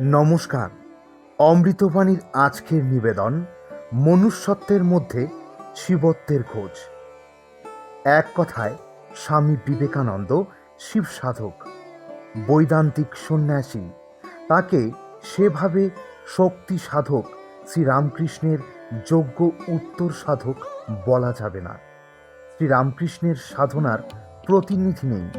নমস্কার। অমৃতবাণীর আজকের নিবেদন, মনুষ্যত্বের মধ্যে শিবত্বের খোঁজ। এক কথায়, স্বামী বিবেকানন্দ শিব সাধক বৈদান্তিক সন্ন্যাসী, তাকে সেভাবে শক্তি সাধক শ্রীরামকৃষ্ণের যোগ্য উত্তর সাধক বলা যাবে না। শ্রীরামকৃষ্ণের সাধনার প্রতিনিধি নেই।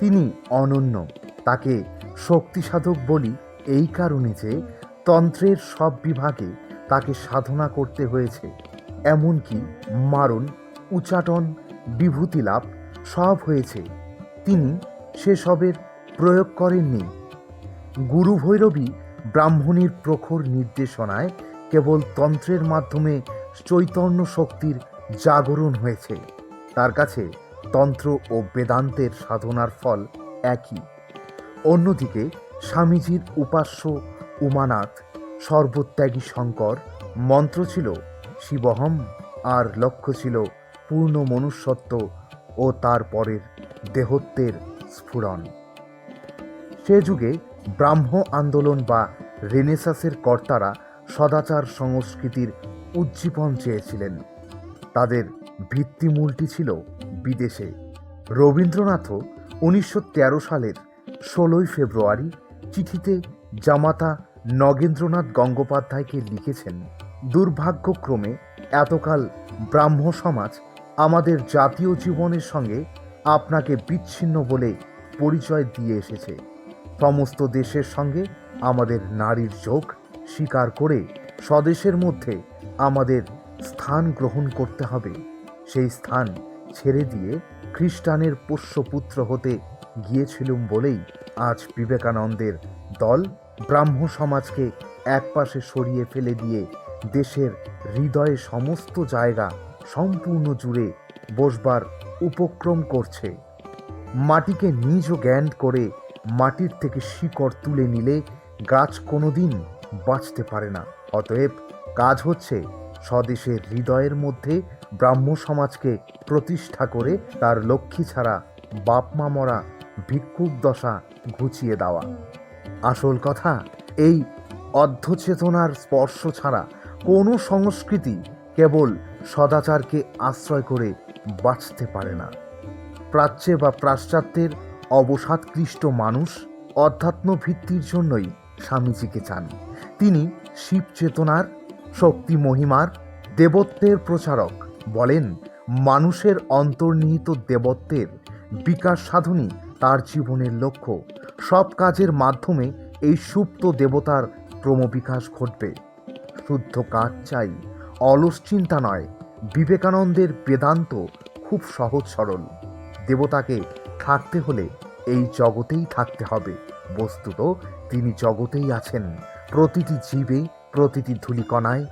তিনি অনন্য, তাকে শক্তি সাধক বলি এই কারণে যে তন্ত্রের সব বিভাগে তাকে সাধনা করতে হয়েছে, এমনকি মারণ, উচাটন বিভূতি লাভ সব হয়েছে। তিনি সেসবের প্রয়োগ করেননি। গুরু ভৈরবী ব্রাহ্মণীর প্রখর নির্দেশনায় কেবল তন্ত্রের মাধ্যমে চৈতন্য শক্তির জাগরণ হয়েছে। তার কাছে তন্ত্র ও বেদান্তের সাধনার ফল একই। অন্যদিকে স্বামীজির উপাস্য উমানাথ, সর্বত্যাগী শঙ্কর, মন্ত্র ছিল শিবহম আর লক্ষ্য ছিল পূর্ণ মনুষ্যত্ব ও তার পরের দেহত্বের স্ফুরণ। সে যুগে ব্রাহ্ম আন্দোলন বা রেনেসাসের কর্তারা সদাচার সংস্কৃতির উজ্জীবন চেয়েছিলেন। তাদের ভিত্তিমূলটি ছিল বিদেশে। রবীন্দ্রনাথও উনিশশো তেরো সালের ষোলোই ফেব্রুয়ারি চিঠিতে জামাতা নগেন্দ্রনাথ গঙ্গোপাধ্যায়কে লিখেছেন, দুর্ভাগ্যক্রমে এতকাল ব্রাহ্ম সমাজ আমাদের জাতীয় জীবনের সঙ্গে আপনাকে বিচ্ছিন্ন বলে পরিচয় দিয়ে এসেছে। সমস্ত দেশের সঙ্গে আমাদের নারীর যোগ স্বীকার করে স্বদেশের মধ্যে আমাদের স্থান গ্রহণ করতে হবে। সেই স্থান ছেড়ে দিয়ে খ্রিস্টানের পোষ্যপুত্র হতে গিয়েছিলুম বলেই আজ বিবেকানন্দের দল ব্রাহ্ম সমাজকে একপাশে সরিয়ে ফেলে দিয়ে দেশের হৃদয়ে সমস্ত জায়গা সম্পূর্ণ জুড়ে বসবার উপক্রম করছে। মাটিকে নিজ জ্ঞান করে মাটির থেকে শিকড় তুলে নিলে গাছ কোনোদিন বাঁচতে পারে না। অতএব কাজ হচ্ছে স্বদেশের হৃদয়ের মধ্যে ব্রাহ্ম সমাজকে প্রতিষ্ঠা করে তার লক্ষ্মী ছাড়া বাপমা মরা ভিক্ষুক দশা ঘুচিয়ে দেওয়া। আসল কথা, এই অর্ধচেতনার স্পর্শ ছাড়া কোনো সংস্কৃতি কেবল সদাচারকে আশ্রয় করে বাঁচতে পারে না। প্রাচ্যে বা পাশ্চাত্যের অবসাদকৃষ্ট মানুষ অধ্যাত্ম ভিত্তির জন্যই স্বামীজিকে চান। তিনি শিব চেতনার শক্তি মহিমার, দেবত্বের প্রচারক বলেন, মানুষের অন্তর্নিহিত দেবত্বের বিকাশ সাধনই তার জীবনের লক্ষ্য। সব কাজের মাধ্যমে এই সুপ্ত দেবতার ক্রমবিকাশ ঘটবে। শুদ্ধ কাজ চাই, অলস চিন্তা নয়, বিবেকানন্দের বেদান্ত খুব সহজ সরল। দেবতাকে থাকতে হলে এই জগতেই থাকতে হবে। বস্তুত তিনি জগতেই আছেন। প্রতিটি জীবে, প্রতিটি ধূলিকণায়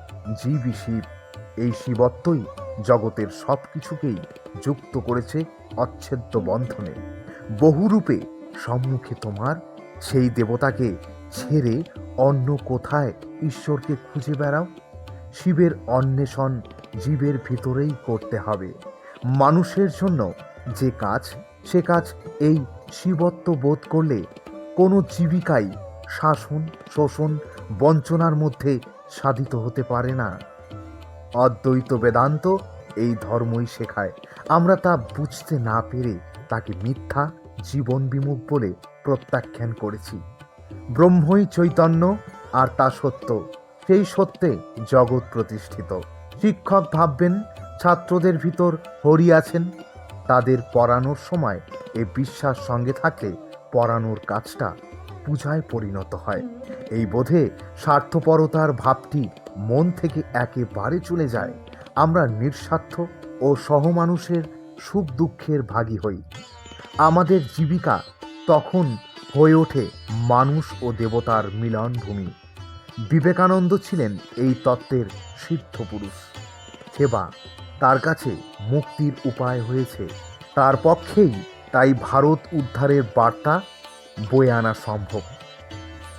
জীবই শিব। এই শিবত্বই জগতের সব কিছুকেই যুক্ত করেছে অচ্ছেদ্য বন্ধনে। বহুরূপে সম্মুখে তোমার, সেই দেবতাকে ছেড়ে অন্য কোথায় ঈশ্বরকে খুঁজে বেড়াও? শিবের অন্বেষণ জীবের ভিতরেই করতে হবে। মানুষের জন্য যে কাজ, সে কাজ এই শিবত্ব বোধ করলে কোনো জীবিকাই শাসন, শোষণ, বঞ্চনার মধ্যে সাধিত হতে পারে না। অদ্বৈত বেদান্ত এই ধর্মই শেখায়। আমরা তা বুঝতে না পেরে তাকে মিথ্যা, জীবন বিমুখ বলে প্রত্যাখ্যান করেছি। ব্রহ্মই চৈতন্য আর তা সত্য। সেই সত্যে জগৎ প্রতিষ্ঠিত। শিক্ষক ভাববেন, ছাত্রদের ভিতর হরি আছেন। তাদের পড়ানোর সময় এ বিশ্বাস সঙ্গে থাকলে পড়ানোর কাজটা পূজায় পরিণত হয়। এই বোধে স্বার্থপরতার ভাবটি মন থেকে একেবারে চলে যায়। আমরা নিঃস্বার্থ ও সহমানুষের সুখ দুঃখের ভাগী হই। আমাদের জীবিকা তখন হয়ে ওঠে মানুষ ও দেবতার মিলনভূমি। বিবেকানন্দ ছিলেন এই তত্ত্বের সিদ্ধ পুরুষ। সেবা তার কাছে মুক্তির উপায় হয়েছে। তার পক্ষেই তাই ভারত উদ্ধারের বার্তা বয়ে আনা সম্ভব।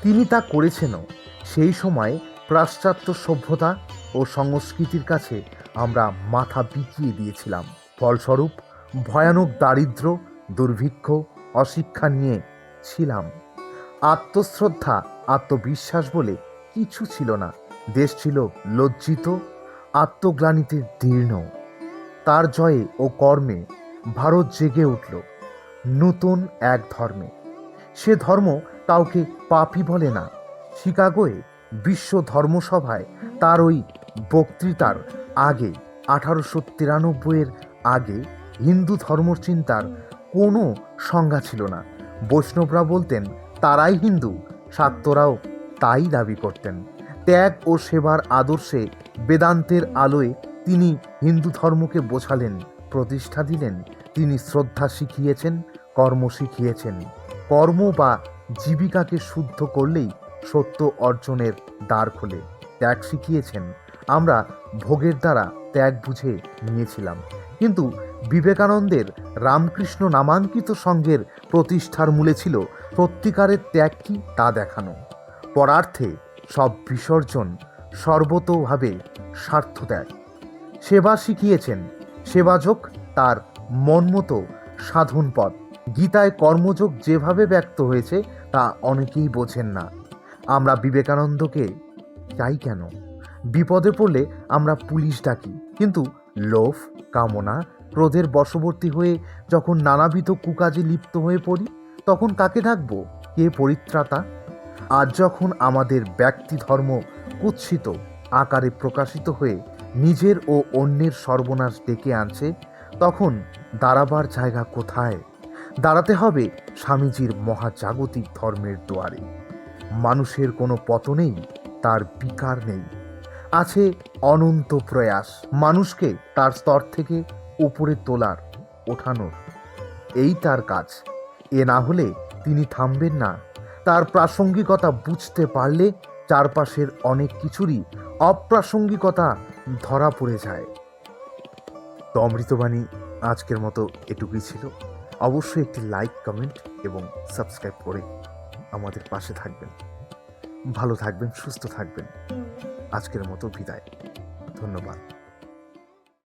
তিনি তা করেছেনও। সেই সময় পাশ্চাত্য সভ্যতা ও সংস্কৃতির কাছে আমরা মাথা বিকিয়ে দিয়েছিলাম। ফলস্বরূপ, ভয়ানক দারিদ্র্য দুর্ভিক্ষ, অশিক্ষা নিয়ে ছিলাম। আত্মশ্রদ্ধা, আত্মবিশ্বাস বলে কিছু ছিল না। দেশ ছিল লজ্জিত, আত্মগ্লানিতে দীর্ণ তার জয়ে ও কর্মে ভারত জেগে উঠল, নতুন এক ধর্মে। সে ধর্ম কাউকে পাপী বলে না। শিকাগোয়ে বিশ্ব ধর্মসভায় তার ওই বক্তৃতার আগে, আঠারোশো তিরানব্বইয়ের আগে হিন্দু ধর্মচিন্তার কোনো সংজ্ঞা ছিল না। বৈষ্ণবরা বলতেন, তারাই হিন্দু শাক্তরাও তাই দাবি করতেন। ত্যাগ ও সেবার আদর্শে বেদান্তের আলোয় তিনি হিন্দু ধর্মকে বোঝালেন, প্রতিষ্ঠা দিলেন, তিনি শ্রদ্ধা শিখিয়েছেন, কর্ম শিখিয়েছেন। কর্ম বা জীবিকাকে শুদ্ধ করলেই সত্য অর্জনের দ্বার খোলে। ত্যাগ শিখিয়েছেন। আমরা ভোগের দ্বারা ত্যাগ বুঝে নিয়েছিলাম। কিন্তু বিবেকানন্দের রামকৃষ্ণ নামাঙ্কিত সংঘের প্রতিষ্ঠার মূলে ছিল সত্যিকারের ত্যাগ কি তা দেখানো। পরার্থে সব বিসর্জন সর্বতোভাবে স্বার্থ ত্যাগ সেবা শিখিয়েছেন, সেবাযোগ তার মনমতো সাধন পথ। গীতায় কর্মযোগ যেভাবে ব্যক্ত হয়েছে তা অনেকেই বোঝেন না। আমরা বিবেকানন্দকে চাই কেন? বিপদে পড়লে আমরা পুলিশ ডাকি। কিন্তু লোভ, কামনা, ক্রোধের বশবর্তী হয়ে যখন নানাবিধ কুকাজে লিপ্ত হয়ে পড়ি, তখন কাকে ডাকবো? কে পরিত্রাতা? আজ যখন আমাদের ব্যক্তি ধর্ম কুৎসিত আকারে প্রকাশিত হয়ে নিজের ও অন্যের সর্বনাশ ডেকে আনছে, তখন দাঁড়াবার জায়গা কোথায়? দাঁড়াতে হবে স্বামীজির মহাজাগতিক ধর্মের দুয়ারে। মানুষের কোনো পতনেই তার বিকার নেই। আছে অনন্ত প্রয়াস। মানুষকে তার স্তর থেকে উপরে তোলার, ওঠানোর। এই তার কাজ। এ না হলে তিনি থামবেন না। তার প্রাসঙ্গিকতা বুঝতে পারলে চারপাশের অনেক কিছুরই অপ্রাসঙ্গিকতা ধরা পড়ে যায়। তো অমৃতবাণী আজকের মতো এটুকুই ছিল। অবশ্যই একটি লাইক, কমেন্ট এবং সাবস্ক্রাইব করে আমাদের পাশে থাকবেন। ভালো থাকবেন, সুস্থ থাকবেন। আজকের মতো বিদায়। ধন্যবাদ।